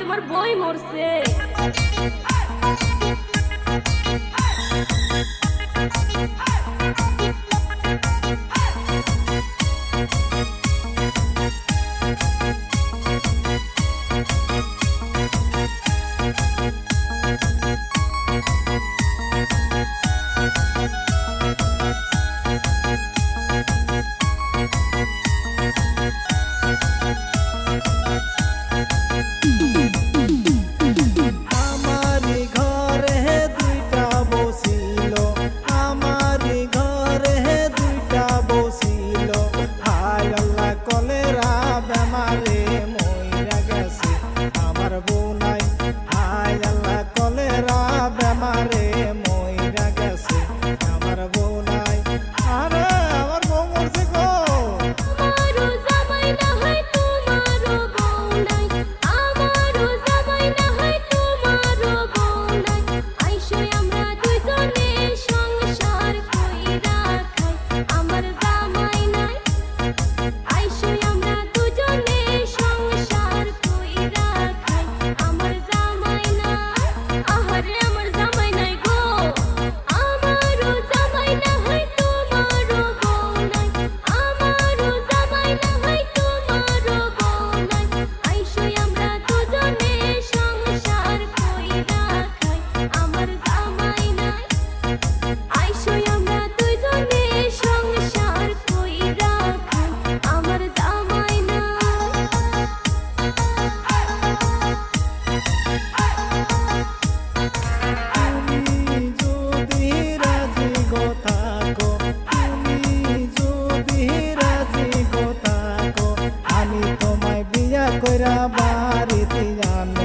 তোমার বই মরছে। তোমায় বিয়া কইরা বাড়িতে আন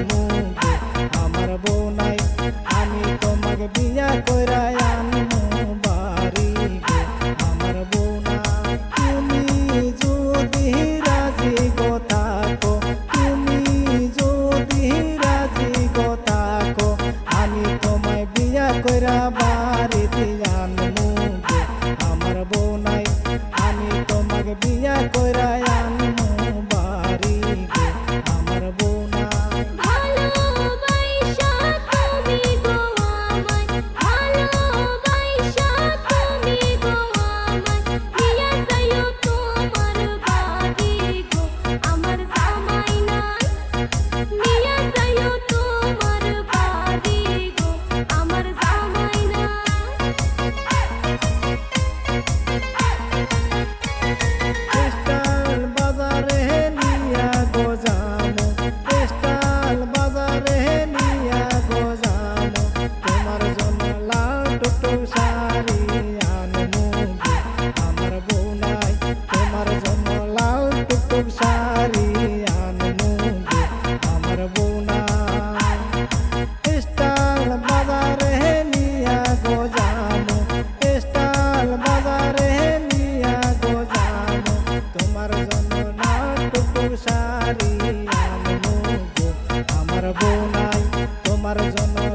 Ramana